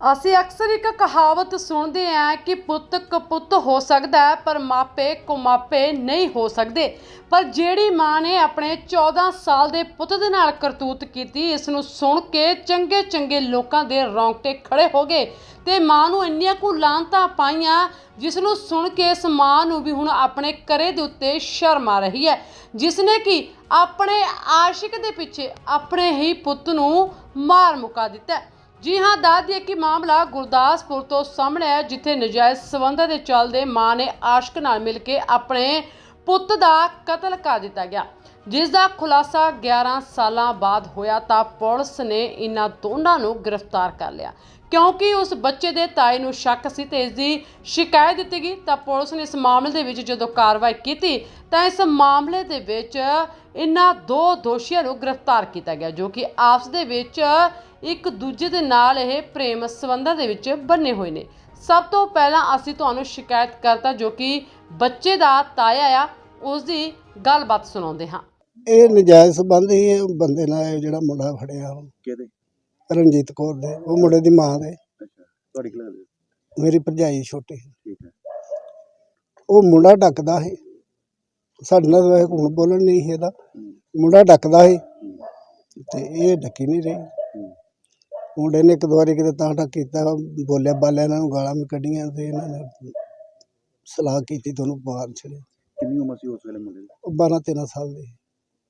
ਅਸੀਂ ਅਕਸਰ ਇੱਕ ਕਹਾਵਤ ਸੁਣਦੇ ਹਾਂ ਕਿ ਪੁੱਤ ਕਪੁੱਤ ਹੋ ਸਕਦਾ ਹੈ, ਪਰ ਮਾਪੇ ਕੁਮਾਪੇ ਨਹੀਂ ਹੋ ਸਕਦੇ। ਪਰ ਜਿਹੜੀ ਮਾਂ ਨੇ ਆਪਣੇ 14 ਸਾਲ ਦੇ ਪੁੱਤ ਦੇ ਨਾਲ ਕਰਤੂਤ ਕੀਤੀ, ਇਸ ਨੂੰ ਸੁਣ ਕੇ ਚੰਗੇ ਚੰਗੇ ਲੋਕਾਂ ਦੇ ਰੌਂਗਟੇ ਖੜੇ ਹੋ ਗਏ ਤੇ ਮਾਂ ਨੂੰ ਇੰਨੀਆਂ ਕੁ ਲਾਂਤਾਂ ਪਾਈਆਂ, ਜਿਸ ਨੂੰ ਸੁਣ ਕੇ ਇਸ ਮਾਂ ਨੂੰ ਵੀ ਹੁਣ ਆਪਣੇ ਕਰੇ ਦੇ ਉੱਤੇ ਸ਼ਰਮ ਆ ਰਹੀ ਹੈ। ਜਿਸ ਨੇ ਕਿ ਆਪਣੇ ਆਸ਼ਿਕ ਦੇ ਪਿੱਛੇ ਆਪਣੇ ਹੀ ਪੁੱਤ ਨੂੰ ਮਾਰ ਮੁਕਾ ਦਿੱਤਾ ਜੀ ਹਾਂ, ਦੱਸ ਦਈਏ ਕਿ ਮਾਮਲਾ ਗੁਰਦਾਸਪੁਰ ਤੋਂ ਸਾਹਮਣੇ ਆਇਆ, ਜਿੱਥੇ ਨਜਾਇਜ਼ ਸਬੰਧਾਂ ਦੇ ਚੱਲਦੇ ਮਾਂ ਨੇ ਆਸ਼ਕ ਨਾਲ ਮਿਲ ਕੇ ਆਪਣੇ ਪੁੱਤ ਦਾ ਕਤਲ ਕਰ ਦਿੱਤਾ ਗਿਆ। ਜਿਸ ਦਾ ਖੁਲਾਸਾ 11 ਸਾਲਾਂ ਬਾਅਦ ਹੋਇਆ ਤਾਂ ਪੁਲਿਸ ਨੇ ਇਹਨਾਂ ਦੋਨਾਂ ਨੂੰ ਗ੍ਰਿਫਤਾਰ ਕਰ ਲਿਆ। ਕਿਉਂਕਿ ਉਸ ਬੱਚੇ ਦੇ ਤਾਏ ਨੂੰ ਸ਼ੱਕ ਸੀ ਤੇ ਇਸ ਦੀ ਸ਼ਿਕਾਇਤ ਦਿੱਤੀ ਗਈ, ਤਾਂ ਪੁਲਿਸ ਨੇ ਇਸ ਮਾਮਲੇ ਦੇ ਵਿੱਚ ਜਦੋਂ ਕਾਰਵਾਈ ਕੀਤੀ, ਤਾਂ ਇਸ ਮਾਮਲੇ ਦੇ ਵਿੱਚ ਇਹਨਾਂ ਦੋ ਦੋਸ਼ੀਆਂ ਨੂੰ ਗ੍ਰਿਫਤਾਰ ਕੀਤਾ ਗਿਆ, ਜੋ ਕਿ ਆਪਸ ਦੇ ਵਿੱਚ ਇੱਕ ਦੂਜੇ ਦੇ ਨਾਲ ਇਹ ਪ੍ਰੇਮ ਸੰਬੰਧਾਂ ਦੇ ਵਿੱਚ ਬੰਨੇ ਹੋਏ ਨੇ। ਸਭ ਤੋਂ ਪਹਿਲਾਂ ਅਸੀਂ ਤੁਹਾਨੂੰ ਸ਼ਿਕਾਇਤ ਕਰਤਾ ਜੋ ਕਿ ਬੱਚੇ ਦਾ ਤਾਇਆ ਆ ਉਸ ਦੀ ਗੱਲਬਾਤ ਸੁਣਾਉਂਦੇ ਹਾਂ। ਇਹ ਨਜਾਇਜ਼ ਸੰਬੰਧ ਹੀ ਇਹ ਬੰਦੇ ਨਾਲ ਇਹ ਜਿਹੜਾ ਮੁੰਡਾ ਫੜਿਆ ਉਹ। ਕਿਹਦੇ? ਰਣਜੀਤ ਕੌਰ ਦੇ ਉਹ ਮੁੰਡੇ ਦੀ ਮਾਂ ਦੇ। ਅੱਛਾ ਤੁਹਾਡੀ ਕਿਹੜਾ ਲੱਗਦਾ ਮੇਰੀ ਭਰਜਾਈ ਛੋਟੀ। ਠੀਕ ਹੈ। ਉਹ ਮੁੰਡਾ ਡੱਕਦਾ ਸੀ। ਸਾਡੇ ਨਾਲ ਵੈਸੇ ਹੁਣ ਬੋਲਣ ਨਹੀਂ ਸੀ ਇਹਦਾ। ਮੁੰਡਾ ਡੱਕਦਾ ਸੀ। ਹੂੰ, ਤੇ ਇਹ ਡੱਕੀ ਨਹੀਂ ਰਹੀ। ਮੁੰਡੇ ਨੇ ਇੱਕ ਦੋ ਵਾਰੀ ਕਿਤੇ ਤਾਂ ਟੱਕ ਕੀਤਾ ਬੋਲਿਆ ਬਾਲਿਆ ਇਹਨਾਂ ਨੂੰ ਗਾਲਾਂ ਵੀ ਕੱਢੀਆਂ ਤੇ ਇਹਨਾਂ ਨੇ ਸਲਾਹ ਕੀਤੀ ਤੁਹਾਨੂੰ ਬਾਹਰ ਛੜੇ ਕਿੰਨੀ ਉਮਰ ਸੀ ਉਸ ਵੇਲੇ ਮੁੰਡੇ ਦੀ? ਉਹ 12 13 ਸਾਲ ਦੇ।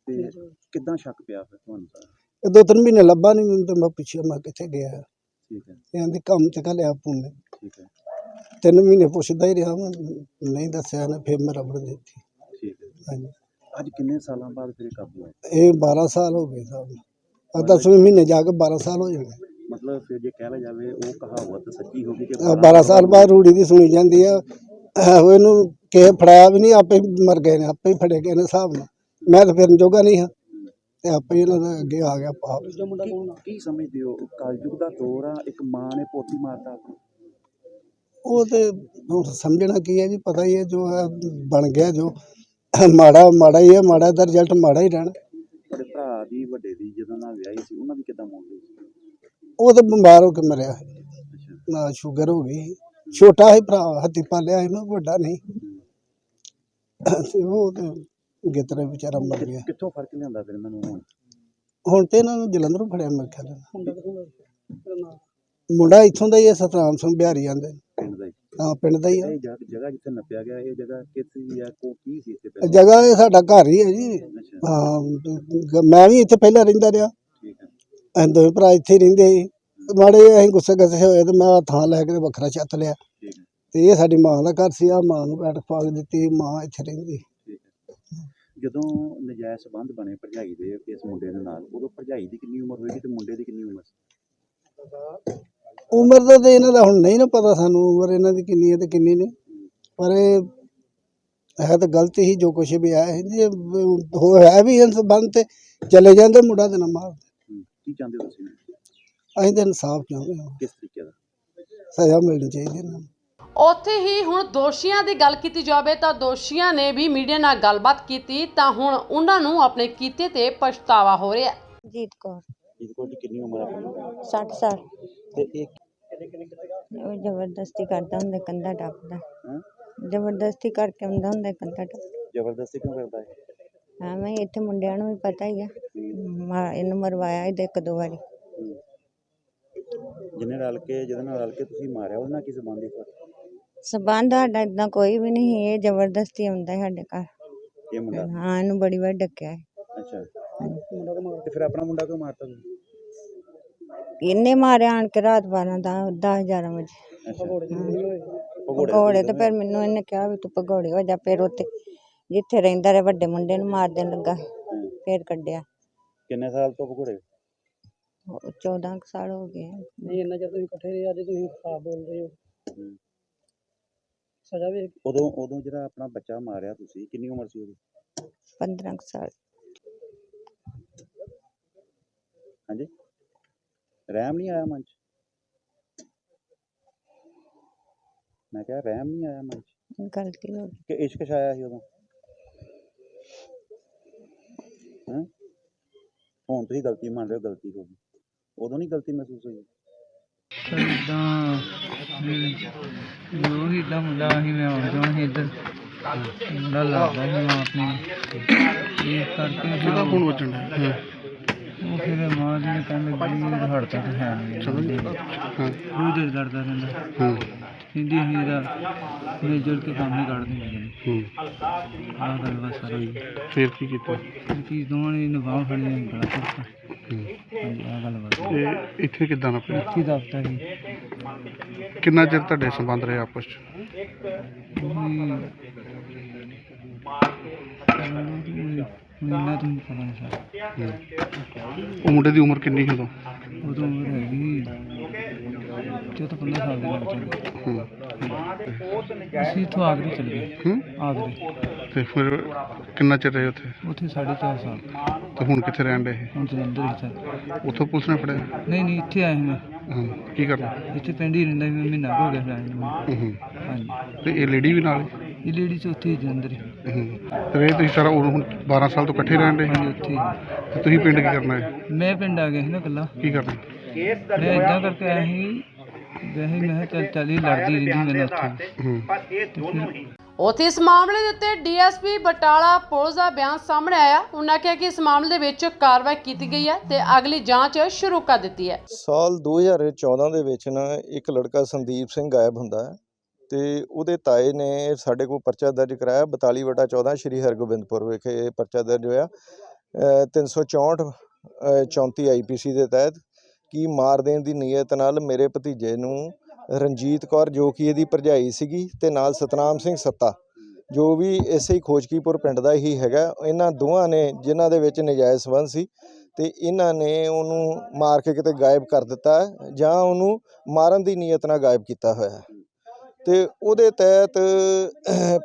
ਤੇ ਕਿੱਦਾਂ ਸ਼ੱਕ ਪਿਆ ਫਿਰ ਤੁਹਾਨੂੰ ਇਹ ਦੋ ਤਿੰਨ ਮਹੀਨੇ ਲੱਭਾ ਨਹੀਂ ਮੈਨੂੰ ਤੇ ਮੈਂ ਪੁੱਛਿਆ ਮੈਂ ਕਿੱਥੇ ਗਿਆ। ਠੀਕ ਹੈ। ਇਹਨਾਂ ਦੇ ਕੰਮ ਤੇ ਘਲਿਆ ਪੁੰਨੇ। ਠੀਕ ਹੈ। ਤਿੰਨ ਮਹੀਨੇ ਪੁੱਛਦਾ ਹੀ ਰਿਹਾ ਮੈਂ ਨਹੀਂ ਦੱਸਿਆ ਨੇ ਫਿਰ ਮੈਂ ਰਬੜ ਦਿੱਤੀ। ਠੀਕ ਹੈ। ਹਾਂਜੀ। ਅੱਜ ਕਿੰਨੇ ਸਾਲਾਂ ਬਾਅਦ ਫਿਰ ਕਾਬੂ ਆਇਆ? ਇਹ 12 ਸਾਲ ਹੋ ਗਏ ਸਾਹਿਬ ਆ 10ਵੇਂ ਮਹੀਨੇ ਜਾ ਕੇ 12 ਸਾਲ ਹੋ ਜਾਣੇ। ਮਤਲਬ ਫਿਰ ਜੇ ਕਹਿ ਲਿਆ ਜਾਵੇ ਉਹ ਕਹਾਵਤ ਸੱਚੀ ਹੋ ਗਈ ਕਿ ਆਹ 12 ਸਾਲ ਬਾਅਦ ਰੂੜੀ ਦੀ ਸੁਣੀ ਜਾਂਦੀ ਆ। ਉਹ ਇਹਨੂੰ ਕਿਸੇ ਫੜਾਇਆ ਵੀ ਨਹੀਂ ਆਪੇ ਹੀ ਮਰ ਗਏ ਨੇ ਆਪੇ ਹੀ ਫੜੇ ਗਏ ਨੇ ਹਿਸਾਬ ਨਾਲ। ਮੈਂ ਤਾਂ ਫਿਰਨ ਜੋਗਾ ਨਹੀਂ ਹਾਂ। ਤੇ ਆਪੇ ਹੀ ਇਹਨਾਂ ਦੇ ਅੱਗੇ ਆ ਗਿਆ ਪਾਪ। ਕੀ- ਕੀ ਸਮਝਦੇ ਹੋ? ਕਲਯੁਗ ਦਾ ਦੌਰ ਆ ਇੱਕ ਮਾਂ ਨੇ ਪੋਤੀ ਮਾਰਤਾ। ਆਪਣੀ। ਉਹ ਤੇ ਹੁਣ ਸਮਝਣਾ ਕੀ ਹੈ ਜੀ ਪਤਾ ਹੀ ਹੈ ਜੋ ਹੈ ਬਣ ਗਿਆ ਜੋ। ਮਾੜਾ ਮਾੜਾ ਹੀ ਹੈ ਮਾੜਾ ਦਾ ਰਿਜ਼ਲਟ ਮਾੜਾ ਹੀ ਰਹਿਣਾ। ਤੁਹਾਡੇ ਭਰਾ ਦੀ ਵੱਡੇ ਦੀ ਜਦੋਂ ਨਾਲ ਵਿਆਹੀ ਸੀ ਉਹਨਾਂ ਦੀ ਕਿੱਦਾਂ ਮੌਤ ਹੋਈ? ਸੀ ਉਹ ਤਾਂ ਬਿਮਾਰ ਹੋ ਕੇ ਮਰਿਆ ਨਾ ਸ਼ੂਗਰ ਹੋ ਗਈ। ਛੋਟਾ ਹੀ ਭਰਾ ਹੱਥੀ ਪਾਲਿਆ ਸੀ ਨਾ ਵੱਡਾ ਨਹੀਂ। ਤੇ ਉਹ ਤੇ ਗਿੱਤਰੇ ਵਿਚਾਰਾ ਮਰ ਗਿਆ। ਕਿੱਥੋਂ ਫ਼ਰਕ ਲਿਆਂਦਾ ਫਿਰ ਇਹਨਾਂ ਨੂੰ ਹੁਣ? ਹੁਣ ਤੇ ਇਹਨਾਂ ਨੂੰ ਜਲੰਧਰੋਂ ਫੜਿਆ ਮੇਰੇ ਖਿਆਲ ਨਾਲ। ਮੁੰਡਾ ਇੱਥੋਂ ਦਾ ਹੀ ਹੈ ਸਤਨਾਮ ਸਿੰਘ ਬਿਹਾਰੀ ਆਂਦੇ ਪਿੰਡ ਦਾ ਹੀ। ਹਾਂ ਪਿੰਡ ਦਾ ਹੀ ਇਹ ਜਗ- ਜਗ੍ਹਾ ਜਿੱਥੇ ਨੱਪਿਆ ਗਿਆ ਇਹ ਜਗ੍ਹਾ ਕਿੱਥੇ ਹੈ ਕੋ ਕੀ ਸੀ ਇੱਥੇ ਪਹਿਲਾਂ? ਜਗ੍ਹਾ ਇਹ ਸਾਡਾ ਘਰ ਹੀ ਹੈ ਜੀ। ਅੱਛਾ। ਹਾਂ ਮੈਂ ਵੀ ਇੱਥੇ ਪਹਿਲਾਂ ਰਹਿੰਦਾ ਰਿਹਾ। ਹੈ ਅਸੀਂ ਦੋਵੇਂ ਭਰਾ ਇੱਥੇ ਹੀ ਰਹਿੰਦੇ ਸੀ। ਮਾੜੇ ਜਿਹੇ ਅਸੀਂ ਗੁੱਸੇ ਗੱਸੇ ਹੋਏ ਤੇ ਮੈਂ ਆਹ ਥਾਂ ਲੈ ਕੇ ਤੇ ਵੱਖਰਾ ਛੱਤ ਲਿਆ। ਤੇ ਇਹ ਸਾਡੀ ਮਾਂ ਦਾ ਘਰ ਸੀ ਆ ਮਾਂ ਨੂੰ ਬੈਠਕ ਪਾ ਕੇ ਦਿੱਤੀ ਮਾਂ ਇੱਥੇ ਰਹਿੰਦੀ। ਠੀਕ ਹੈ ਜਦੋਂ ਨਜਾਇਜ਼ ਸੰਬੰਧ ਬਣੇ ਭਰਜਾਈ ਦੇ ਇਸ ਮੁੰਡੇ ਦੇ ਨਾਲ ਉਦੋਂ ਭਰਜਾਈ ਦੀ ਕਿੰਨੀ ਉਮਰ ਹੋਏਗੀ ਤੇ ਮੁੰਡੇ ਦੀ ਕਿੰਨੀ ਉਮਰ? ਸੀ ਉਮਰ ਦਾ ਤੇ ਇਹਨਾਂ ਦਾ ਹੁਣ ਨਹੀਂ ਨਾ ਪਤਾ ਸਾਨੂੰ ਉਮਰ ਇਹਨਾਂ ਦੀ ਕਿੰਨੀ ਹੈ ਤੇ ਕਿੰਨੀ ਨਹੀਂ। ਪਰ ਇਹ ਹੈ ਤਾਂ ਗਲਤ ਹੀ ਜੋ ਕੁਛ ਵੀ ਆਇਆ ਹੈ ਜੇ ਹੋ ਹੈ ਵੀ ਇਸ ਸੰਬੰਧ ਤੇ ਚਲੇ ਜਾਂਦੇ ਮੁੰਡਾ ਤੇ ਨਾ ਮਾਰ। ਕੀ ਚਾਹੁੰਦੇ ਹੋ ਤੁਸੀਂ? ਅਸੀਂ ਤਾਂ ਇਨਸਾਫ ਚਾਹੁੰਦੇ ਹਾਂ। ਕਿਸ ਤਰੀਕੇ ਦਾ? ਸਜ਼ਾ ਮਿਲਣੀ ਚਾਹੀਦੀ ਇਹਨਾਂ ਨੂੰ। ਉੱਥੇ ਹੀ ਹੁਣ ਦੋਸ਼ੀਆਂ ਦੀ ਗੱਲ ਕੀਤੀ ਜਾਵੇ ਤਾਂ ਦੋਸ਼ੀਆਂ ਨੇ ਵੀ ਮੀਡੀਆ ਨਾਲ ਗੱਲਬਾਤ ਕੀਤੀ ਤਾਂ ਹੁਣ ਉਹਨਾਂ ਨੂੰ ਆਪਣੇ ਕੀਤੇ ਤੇ ਪਛਤਾਵਾ ਹੋ ਰਿਹਾ ਹੈ। ਜੀਤ ਕੌਰ। ਇਹਦੇ ਕੋਲ ਕਿੰਨੀ ਉਮਰ ਆਪਣੀ? 60 ਸਾਲ। ਤੇ ਇਹ ਉਹ ਜ਼ਬਰਦਸਤੀ ਕਰਦਾ ਹੁੰਦਾ ਕੰਧਾ ਟੱਪਦਾ। ਹਾਂ? ਜ਼ਬਰਦਸਤੀ ਕਰਕੇ ਆਉਂਦਾ ਹੁੰਦਾ ਕੰਧਾ ਟੱਪ ਜ਼ਬਰਦਸਤੀ ਕਿਉਂ ਕਰਦਾ ਹੈ ਹਾਂ ਮੈਂ ਇੱਥੇ ਮੁੰਡਿਆਂ ਨੂੰ ਵੀ ਪਤਾ ਹੀ ਆ। ਮਾ- ਇਹਨੂੰ ਮਰਵਾਇਆ ਇਹਦੇ ਇੱਕ ਦੋ ਵਾਰੀ। ਹੂੰ। ਜਿਹਨੇ ਰਲ ਕੇ ਜਿਹਦੇ ਨਾਲ ਰਲ ਕੇ ਤੁਸੀਂ ਮਾਰਿਆ ਉਹਦੇ ਨਾਲ ਕੀ ਸੰਬੰਧ ਹੈ? ਸਬੰਧ ਸਾਡਾ ਇਦਾਂ ਕੋਈ ਵੀ ਨਹੀਂ ਇਹ ਜ਼ਬਰਦਸਤੀ ਆਉਂਦਾ ਹੈ ਸਾਡੇ ਘਰ। ਇਹ ਮੁੰਡਾ? ਹਾਂ ਇਹਨੂੰ ਬੜੀ ਵਾਰ ਡੱਕਿਆ ਹੈ ਅੱਛਾ। ਤੇ ਫਿਰ ਆਪਣਾ ਮੁੰਡਾ ਕਿਉਂ ਮਾਰਤਾ ਤੁਸੀਂ? ਇਹਨੇ ਮਾਰਿਆ ਆਣ ਕੇ ਰਾਤ 12 ਦਾ 10 11 ਵਜੇ। ਅੱਛਾ। ਭਗੌੜੇ ਤੇ ਫਿਰ ਮੈਨੂੰ ਇਹਨੇ ਕਿਹਾ ਵੀ ਤੂੰ ਭਗੌੜੇ ਹੋ ਜਾ ਫਿਰ ਉੱਥੇ ਜਿੱਥੇ ਰਹਿੰਦਾ ਰਿਹਾ ਵੱਡੇ ਮੁੰਡੇ ਨੂੰ ਮਾਰ ਦੇਣ ਲੱਗਾ। ਫਿਰ ਕੱਢਿਆ। ਕਿੰਨੇ ਸਾਲ ਤੋਂ ਭਗੋੜੇ? ਉਹ 14 ਕੁ ਸਾਲ ਹੋ ਗਏ ਆ। ਨਹੀਂ ਇੰਨਾ ਚਿਰ ਤੁਸੀਂ ਇਕੱਠੇ ਰਹੇ ਅੱਜ ਤੁਸੀਂ ਖਰਾਬ ਬੋਲ ਰਹੇ ਹੋ। ਹੂੰ। ਸਜ਼ਾ ਵੀ ਉਦੋਂ ਉਦੋਂ ਜਿਹੜਾ ਆਪਣਾ ਬੱਚਾ ਮਾਰਿਆ ਤੁਸੀਂ ਕਿੰਨੀ ਉਮਰ ਸੀ ਉਹਦੀ? 15 ਕੁ ਸਾਲ। ਹਾਂਜੀ। ਰਹਿਮ ਨਹੀਂ ਆਇਆ ਮਨ ਚ? ਮੈਂ ਕਿਹਾ ਰਹਿਮ ਨਹੀਂ ਆਇਆ ਮਨ ਚ? ਗਲਤੀ ਹੋ ਗਈ। ਕਿ ਇਸ਼ਕ ਛਾਇਆ ਸੀ ਉਦੋਂ? ਹੈਂ? ਹੁਣ ਤੁਸੀਂ ਗਲਤੀ ਮੰਨ ਰਹੇ ਹੋ ਗਲਤੀ ਹੋ ਗਈ। ਉਦੋਂ ਨਹੀਂ ਗਲਤੀ ਮਹਿਸੂਸ ਹੋਈ? ਇਦਾਂ ਜੋ ਹੀ ਦਾ ਮੁੰਡਾ ਸੀ ਮੈਂ ਆਉਂ ਜਾਣਾ ਸੀ ਇੱਧਰ। ਮੁੰਡਾ ਲੱਗਦਾ ਸੀ ਮਾਂ ਆਪਣੀ ਇਸ ਕਰਕੇ ਕਿਹਦਾ ਫੋਨ ਵੱਜਣ ਡਿਆ? ਉਹ ਫਿਰ ਮਾਂ ਜੀ ਨੇ ਕਹਿਣ ਲੱਗੀ ਹੜਤਾ ਤੇ ਹੈ ਨਹੀਂ। ਚਲੋ ਜੀ। ਹਾਂ। ਰੋਜ਼ ਹੀ ਲੜਦਾ ਰਹਿੰਦਾ। ਹਾਂ। ਹਿੰਦੀ ਅਸੀਂ ਇਹਦਾ ਮਿਲ ਜੁਲ ਕੇ ਕੰਮ ਹੀ ਕੱਢ ਦਿੰਦੇ ਨੇ। ਹੂੰ। ਆਹ ਗੱਲ ਬਸ ਸਾਰੀ ਫਿਰ ਕੀ ਕੀਤਾ? ਕੀ ਦੋਵਾਂ ਨੇ ਨਿਭਾਉ ਫੜੀ ਨੇ ਗਲਾ ਕੱਟਤਾ ਹਾਂਜੀ ਆਹ ਗੱਲ ਬਸ। ਤੇ ਇੱਥੇ ਕਿੱਦਾਂ ਨਾ ਪਿਆ? ਕੀ ਦਫਤਰ ਸੀ ਕਿੰਨਾ ਚਿਰ ਤੁਹਾਡੇ ਸੰਬੰਧ ਰਹੇ ਆਪਸ ਚ? ਮਹੀਨਾ ਤੋਂ ਪਤਾ ਨਹੀਂ ਸਰ। ਉਹ ਮੁੰਡੇ ਦੀ ਉਮਰ ਕਿੰਨੀ ਸੀ ਉਦੋਂ? ਉਦੋਂ ਉਮਰ ਹੈਗੀ ਚੌਦਾਂ ਪੰਦਰਾਂ ਸਾਲ ਦੇ ਲੱਗ ਚੱਲੇ ਹੂੰ। ਅਸੀਂ ਇੱਥੋਂ ਆਗਰੇ ਚਲੇ ਗਏ। ਆਗਰੇ। ਤੇ ਫਿਰ ਕਿੰਨਾ ਚਿਰ ਰਹੇ ਉੱਥੇ? ਉੱਥੇ ਸਾਢੇ ਚਾਰ ਸਾਲ। ਤੇ ਹੁਣ ਕਿੱਥੇ ਰਹਿਣ ਦੇ ਹੁਣ ਜਲੰਧਰ ਹੀ ਸਰ। ਉੱਥੋਂ ਪੁਲਿਸ ਨੇ ਫੜਿਆ? ਨਹੀਂ ਨਹੀਂ ਇੱਥੇ ਆਏ ਮੈਂ। ਹਾਂ ਕੀ ਕਰਨਾ ਇੱਥੇ ਪਿੰਡ ਹੀ ਰਹਿੰਦਾ ਮੈਂ ਮਹੀਨਾ ਹੋ ਗਿਆ ਰਹਿਣ ਨੂੰ। ਹਾਂਜੀ। ਤੇ ਇਹ ਲੇਡੀ ਵੀ ਨਾਲ ਹੀ? ਇਹ ਲੇਡੀ ਚ ਉੱਥੇ ਹੀ ਜਲੰਧਰ ਹੀ। ਤੇ ਇਹ ਤੁਸੀਂ ਸਾਰਾ ਉਦੋਂ ਹੁਣ 12 ਸਾਲ ਤੋਂ ਇਕੱਠੇ ਰਹਿਣ ਹਾਂਜੀ ਉੱਥੇ ਤੇ ਤੁਸੀਂ ਪਿੰਡ ਕੀ ਕਰਨਾ ਹੈ? ਮੈਂ ਪਿੰਡ ਆ ਗਿਆ ਸੀ ਨਾ ਇਕੱਲਾ। ਕੀ ਕਰਨਾ? ਮੈਂ ਇਦਾਂ ਕਰਕੇ ਆਇਆ ਸੀ ਵੈਸੇ ਮੈਂ ਕਿਹਾ ਚੱਲ ਚੱਲ ਹੀ ਲੜਦੀ ਰਹਿੰਦੀ ਮੇਰੇ ਨਾਲ ਉੱਥੇ। ਹੂੰ। ਉੱਥੇ ਇਸ ਮਾਮਲੇ ਦੇ ਉੱਤੇ ਡੀਐਸਪੀ ਬਟਾਲਾ ਪੁਲਿਸ ਦਾ ਬਿਆਨ ਸਾਹਮਣੇ ਆਇਆ। ਉਹਨਾਂ ਕਿਹਾ ਕਿ ਇਸ ਮਾਮਲੇ ਦੇ ਵਿੱਚ ਕਾਰਵਾਈ ਕੀਤੀ ਗਈ ਹੈ ਤੇ ਅਗਲੀ ਜਾਂਚ ਸ਼ੁਰੂ ਕਰ ਦਿੱਤੀ ਹੈ। ਸਾਲ 2014 ਦੇ ਵਿੱਚ ਨਾ ਇੱਕ ਲੜਕਾ ਸੰਦੀਪ ਸਿੰਘ ਗਾਇਬ ਹੁੰਦਾ ਹੈ। ਤੇ ਉਹਦੇ ਤਾਏ ਨੇ ਸਾਡੇ ਕੋਲ ਪਰਚਾ ਦਰਜ ਕਰਾਇਆ 42 ਵਟਾ 14 ਸ਼੍ਰੀ ਹਰਗੋਬਿੰਦਪੁਰ ਵਿਖੇ ਇਹ ਪਰਚਾ ਦਰਜ ਹੋਇਆ। ਅ, 364 ਅ, 34 ਆਈਪੀਸੀ ਦੇ ਤਹਿਤ ਕਿ ਮਾਰ ਦੇਣ ਦੀ ਨੀਅਤ ਨਾਲ ਮੇਰੇ ਭਤੀਜੇ ਨੂੰ ਰਣਜੀਤ ਕੌਰ ਜੋ ਕਿ ਇਹਦੀ ਭਰਜਾਈ ਸੀਗੀ ਤੇ ਨਾਲ ਸਤਨਾਮ ਸਿੰਘ ਸੱਤਾ ਜੋ ਵੀ ਇਸੇ ਹੀ ਖੋਜਕੀਪੁਰ ਪਿੰਡ ਦਾ ਹੀ ਹੈਗਾ। ਇਹਨਾਂ ਦੋਵਾਂ ਨੇ ਜਿਨ੍ਹਾਂ ਦੇ ਵਿੱਚ ਨਜਾਇਜ਼ ਸੰਬੰਧ ਸੀ ਤੇ ਇਹਨਾਂ ਨੇ ਉਹਨੂੰ ਮਾਰ ਕੇ ਕਿਤੇ ਗਾਇਬ ਕਰ ਦਿੱਤਾ ਜਾਂ ਉਹਨੂੰ ਮਾਰਨ ਦੀ ਨੀਅਤ ਨਾਲ ਗਾਇਬ ਕੀਤਾ ਹੋਇਆ ਤੇ ਉਹਦੇ ਤਹਿਤ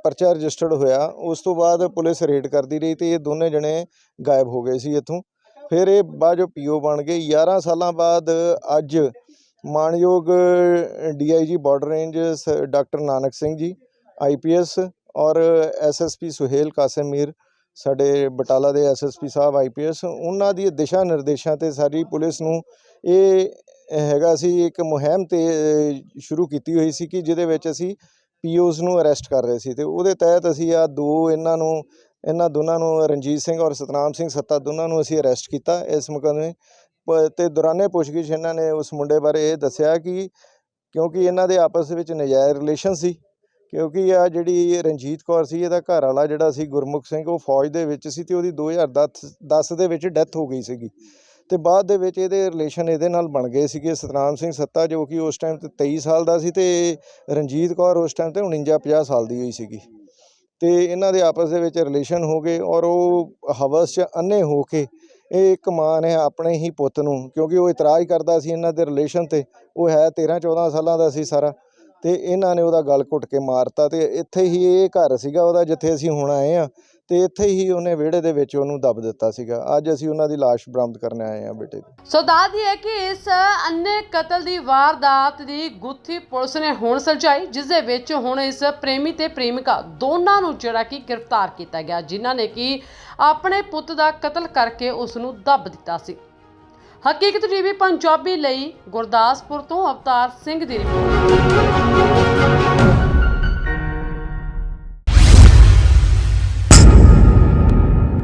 ਪਰਚਾ ਰਜਿਸਟਰਡ ਹੋਇਆ। ਉਸ ਤੋਂ ਬਾਅਦ ਪੁਲਿਸ ਰੇਡ ਕਰਦੀ ਰਹੀ ਤੇ ਇਹ ਦੋਨੇ ਜਣੇ ਗਾਇਬ ਹੋ ਗਏ ਸੀ ਇੱਥੋਂ। ਫਿਰ ਇਹ ਬਾਅਦ ਜੋ ਪੀਓ ਬਣ ਗਏ। 11 ਸਾਲਾਂ ਬਾਅਦ ਅੱਜ ਮਾਨਯੋਗ ਡੀਆਈਜੀ ਬਾਰਡਰ ਰੇਂਜ ਸ- ਡਾਕਟਰ ਨਾਨਕ ਸਿੰਘ ਜੀ ਆਈਪੀਐਸ ਔਰ ਐਸਐਸਪੀ ਸੁਹੇਲ ਕਾਸਿਮ ਮੀਰ, ਸਾਡੇ ਬਟਾਲਾ ਦੇ ਐਸਐਸਪੀ ਸਾਹਿਬ ਆਈਪੀਐਸ ਉਹਨਾਂ ਦੀ ਦਿਸ਼ਾ ਨਿਰਦੇਸ਼ਾਂ ਤੇ ਸਾਰੀ ਪੁਲਿਸ ਨੂੰ ਇਹ ਹੈਗਾ ਅਸੀਂ ਇੱਕ ਮੁਹਿੰਮ ਤੇ ਸ਼ੁਰੂ ਕੀਤੀ ਹੋਈ ਸੀ ਕਿ ਜਿਹਦੇ ਵਿੱਚ ਅਸੀਂ ਪੀਓਜ਼ ਨੂੰ ਅਰੈਸਟ ਕਰ ਰਹੇ ਸੀ ਤੇ ਉਹਦੇ ਤਹਿਤ ਅਸੀਂ ਆ ਦੋ ਇਹਨਾਂ ਨੂੰ, ਇਹਨਾਂ ਦੋਨਾਂ ਨੂੰ, ਰਣਜੀਤ ਸਿੰਘ ਔਰ ਸਤਨਾਮ ਸਿੰਘ ਸੱਤਾ ਦੋਨਾਂ ਨੂੰ ਅਸੀਂ ਅਰੈਸਟ ਕੀਤਾ ਇਸ ਮੁਕੱਦਮੇ ਪ- ਤੇ ਦੌਰਾਨੇ ਪੁੱਛਗਿੱਛ ਇਹਨਾਂ ਨੇ ਉਸ ਮੁੰਡੇ ਬਾਰੇ ਇਹ ਦੱਸਿਆ ਕਿ ਕਿਉਂਕਿ ਇਹਨਾਂ ਦੇ ਆਪਸ ਵਿੱਚ ਨਜਾਇਜ਼ ਰਿਲੇਸ਼ਨ ਸੀ, ਕਿਉਂਕਿ ਆ ਜਿਹੜੀ ਰਣਜੀਤ ਕੌਰ ਸੀ, ਇਹਦਾ ਘਰ ਵਾਲਾ ਜਿਹੜਾ ਸੀ ਗੁਰਮੁਖ ਸਿੰਘ, ਉਹ ਫੌਜ ਦੇ ਵਿੱਚ ਸੀ ਤੇ ਉਹਦੀ 2010 10 ਦੇ ਵਿੱਚ ਡੈਥ ਹੋ ਗਈ ਸੀਗੀ। ਤੇ ਬਾਅਦ ਦੇ ਵਿੱਚ ਇਹਦੇ ਰਿਲੇਸ਼ਨ ਇਹਦੇ ਨਾਲ ਬਣ ਗਏ ਸੀਗੇ। ਸਤਨਾਮ ਸਿੰਘ ਸੱਤਾ ਜੋ ਕਿ ਉਸ ਟਾਈਮ ਤੇ 23 ਸਾਲ ਦਾ ਸੀ ਤੇ ਰਣਜੀਤ ਕੌਰ ਉਸ ਟਾਈਮ ਤੇ 49 50 ਸਾਲ ਦੀ ਹੋਈ ਸੀਗੀ। ਤੇ ਇਹਨਾਂ ਦੇ ਆਪਸ ਦੇ ਵਿੱਚ ਰਿਲੇਸ਼ਨ ਹੋ ਗਏ ਔਰ ਉਹ ਹਵਸ 'ਚ ਅੰਨੇ ਹੋ ਕੇ ਇਹ ਇੱਕ ਮਾਂ ਨੇ ਆਪਣੇ ਹੀ ਪੁੱਤ ਨੂੰ, ਕਿਉਂਕਿ ਉਹ ਇਤਰਾਜ਼ ਕਰਦਾ ਸੀ ਇਹਨਾਂ ਦੇ ਰਿਲੇਸ਼ਨ ਤੇ, ਉਹ ਹੈ 13 14 ਸਾਲਾਂ ਦਾ ਸੀ ਸਾਰਾ। ਤੇ ਇਹਨਾਂ ਨੇ ਉਹਦਾ ਗਲ ਘੁੱਟ ਕੇ ਮਾਰਤਾ ਤੇ ਇੱਥੇ ਹੀ ਇਹ ਘਰ ਸੀਗਾ ਉਹਦਾ, ਜਿੱਥੇ ਅਸੀਂ ਹੁਣ ਆਏ ਆ ਤੇ ਇੱਥੇ ਹੀ ਉਹਨੇ ਵਿਹੜੇ ਦੇ ਵਿੱਚ ਉਹਨੂੰ ਦੱਬ ਦਿੱਤਾ ਸੀਗਾ। ਅੱਜ ਅਸੀਂ ਉਹਨਾਂ ਦੀ ਲਾਸ਼ ਬਰਾਮਦ ਕਰਨ ਆਏ ਆ ਬੇਟੇ ਦੀ। ਸੋ ਦੱਸਦੀ ਹੈ ਕਿ ਇਸ ਅੰਨੇ ਕਤਲ ਦੀ ਵਾਰਦਾਤ ਦੀ ਗੁੱਥੀ ਪੁਲਿਸ ਨੇ ਹੁਣ ਸੁਲਝਾਈ ਜਿਸ ਦੇ ਵਿੱਚ ਹੁਣ ਇਸ ਪ੍ਰੇਮੀ ਤੇ ਪ੍ਰੇਮਿਕਾ ਦੋਨਾਂ ਨੂੰ ਜਿਹੜਾ ਕਿ ਗ੍ਰਿਫਤਾਰ ਕੀਤਾ ਗਿਆ, ਜਿਨ੍ਹਾਂ ਨੇ ਕਿ ਆਪਣੇ ਪੁੱਤ ਦਾ ਕਤਲ ਕਰਕੇ ਉਸ ਨੂੰ ਦੱਬ ਦਿੱਤਾ ਸੀ। ਹਕੀਕਤ ਟੀਵੀ ਪੰਜਾਬੀ ਲਈ ਗੁਰਦਾਸਪੁਰ ਤੋਂ ਅਵਤਾਰ ਸਿੰਘ ਦੀ ਰਿਪੋਰਟ।